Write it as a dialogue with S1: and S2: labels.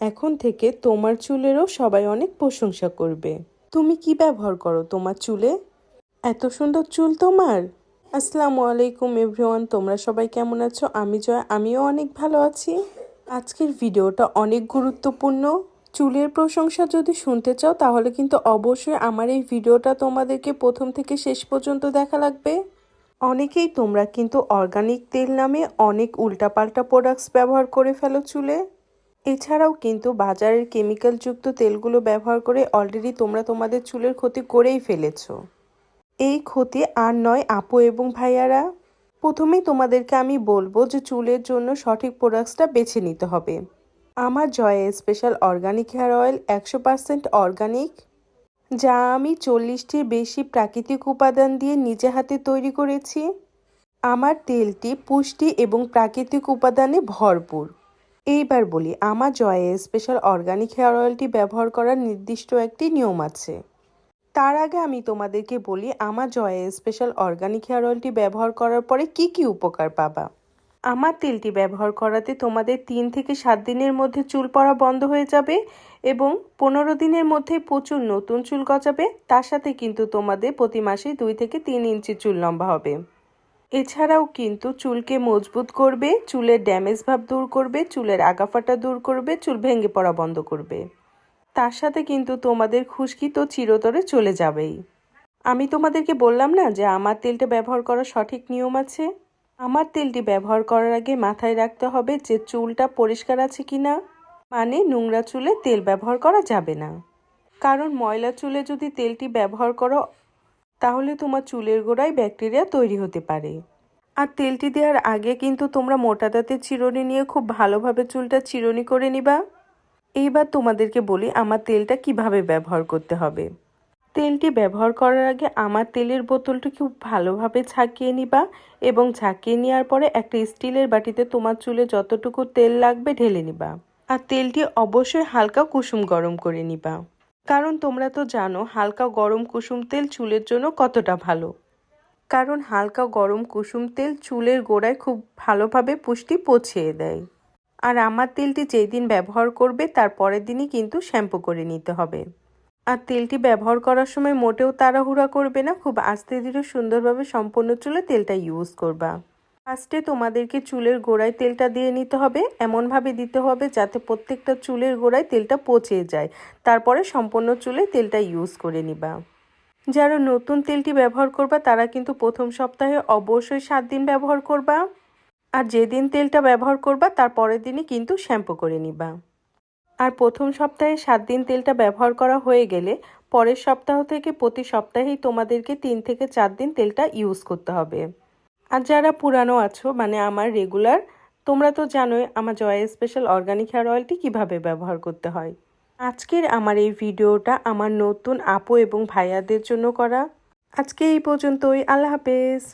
S1: এখন থেকে তোমার চুলেরও সবাই অনেক প্রশংসা করবে। তুমি কি ব্যবহার করো তোমার চুলে? এত সুন্দর চুল তোমার। আসসালামু আলাইকুম এভরিওয়ান, তোমরা সবাই কেমন আছো? আমি জয়, আমিও অনেক ভালো আছি। আজকের ভিডিওটা অনেক গুরুত্বপূর্ণ। চুলের প্রশংসা যদি শুনতে চাও, তাহলে কিন্তু অবশ্যই আমার এই ভিডিওটা তোমাদেরকে প্রথম থেকে শেষ পর্যন্ত দেখা লাগবে। অনেকেই তোমরা কিন্তু অর্গানিক তেল নামে অনেক উল্টাপাল্টা প্রোডাক্টস ব্যবহার করে ফেলো চুলে। এছাড়াও কিন্তু বাজারের কেমিক্যালযুক্ত তেলগুলো ব্যবহার করে অলরেডি তোমরা তোমাদের চুলের ক্ষতি করেই ফেলেছো। এই ক্ষতি আর নয়, আপু এবং ভাইয়ারা। প্রথমেই তোমাদেরকে আমি বলব যে চুলের জন্য সঠিক প্রোডাক্টসটা বেছে নিতে হবে। আমার জয়ে স্পেশাল অর্গানিক হেয়ার অয়েল একশো পার্সেন্ট অর্গানিক যা আমি চল্লিশটির বেশি প্রাকৃতিক উপাদান দিয়ে নিজে হাতে তৈরি করেছি। আমার তেলটি পুষ্টি এবং প্রাকৃতিক উপাদানে ভরপুর। এইবার বলি, আমার জয়ে স্পেশাল অর্গানিক হেয়ার অয়েলটি ব্যবহার করার নির্দিষ্ট একটি নিয়ম আছে। তার আগে আমি তোমাদেরকে বলি, আমার জয়ে স্পেশাল অর্গানিক হেয়ার অয়েলটি ব্যবহার করার পরে কি কি উপকার পাবা? আমার তেলটি ব্যবহার করাতে তোমাদের তিন থেকে সাত দিনের মধ্যে চুল পড়া বন্ধ হয়ে যাবে এবং পনেরো দিনের মধ্যে প্রচুর নতুন চুল গজাবে। তার সাথে কিন্তু তোমাদের প্রতি মাসে দুই থেকে তিন ইঞ্চি চুল লম্বা হবে। এছাড়াও কিন্তু চুলকে মজবুত করবে, চুলের ড্যামেজ ভাব দূর করবে, চুলের আগাফাটা দূর করবে, চুল ভেঙে পড়া বন্ধ করবে। তার সাথে কিন্তু তোমাদের খুশকি তো চিরতরে চলে যাবেই। আমি তোমাদেরকে বললাম না যে আমার তেলটা ব্যবহার করার সঠিক নিয়ম আছে? আমার তেলটি ব্যবহার করার আগে মাথায় রাখতে হবে যে চুলটা পরিষ্কার আছে কি না মানে নোংরা চুলে তেল ব্যবহার করা যাবে না। কারণ ময়লা চুলে যদি তেলটি ব্যবহার করো তাহলে তোমার চুলের গোড়ায় ব্যাকটেরিয়া তৈরি হতে পারে। আর তেলটি দেওয়ার আগে কিন্তু তোমরা মোটা দাঁতের চিরুনি নিয়ে খুব ভালোভাবে চুলটা চিরুনি করে নিবা। এইবার তোমাদেরকে বলি আমার তেলটা কীভাবে ব্যবহার করতে হবে। তেলটি ব্যবহার করার আগে আমার তেলের বোতলটি খুব ভালোভাবে ছাকিয়ে নিবা এবং ছাকিয়ে নেওয়ার পরে একটা স্টিলের বাটিতে তোমার চুলে যতটুকু তেল লাগবে ঢেলে নিবা। আর তেলটি অবশ্যই হালকা কুসুম গরম করে নিবা। কারণ তোমরা তো জানো হালকা গরম কুসুম তেল চুলের জন্য কতটা ভালো। কারণ হালকা গরম কুসুম তেল চুলের গোড়ায় খুব ভালোভাবে পুষ্টি পৌঁছিয়ে দেয়। আর আমার তেলটি যেই দিন ব্যবহার করবে তার পরের দিনই কিন্তু শ্যাম্পু করে নিতে হবে। আর তেলটি ব্যবহার করার সময় মোটেও তাড়াহুড়া করবে না, খুব আস্তে ধীরে সুন্দরভাবে সম্পূর্ণ চুলে তেলটা ইউজ করবা। ফার্স্টে তোমাদেরকে চুলের গোড়ায় তেলটা দিয়ে নিতে হবে। এমনভাবে দিতে হবে যাতে প্রত্যেকটা চুলের গোড়ায় তেলটা পচে যায়। তারপরে সম্পূর্ণ চুলে তেলটা ইউজ করে নিবা। যারা নতুন তেলটি ব্যবহার করবা, তারা কিন্তু প্রথম সপ্তাহে অবশ্যই সাত দিন ব্যবহার করবা। আর যেদিন তেলটা ব্যবহার করবা, তার পরের দিনই কিন্তু শ্যাম্পু করে নিবা। আর প্রথম সপ্তাহে সাত দিন তেলটা ব্যবহার করা হয়ে গেলে, পরের সপ্তাহ থেকে প্রতি সপ্তাহেই তোমাদেরকে তিন থেকে চার দিন তেলটা ইউজ করতে হবে। আর যারা পুরানো আছো মানে আমার রেগুলার, তোমরা তো জানোই আমার জয় স্পেশাল অর্গানিক হেয়ার অয়েলটি কীভাবে ব্যবহার করতে হয়। আজকের আমার এই ভিডিওটা আমার নতুন আপু এবং ভাইয়াদের জন্য করা। আজকে এই পর্যন্তই, আল্লাহ হাফেজ।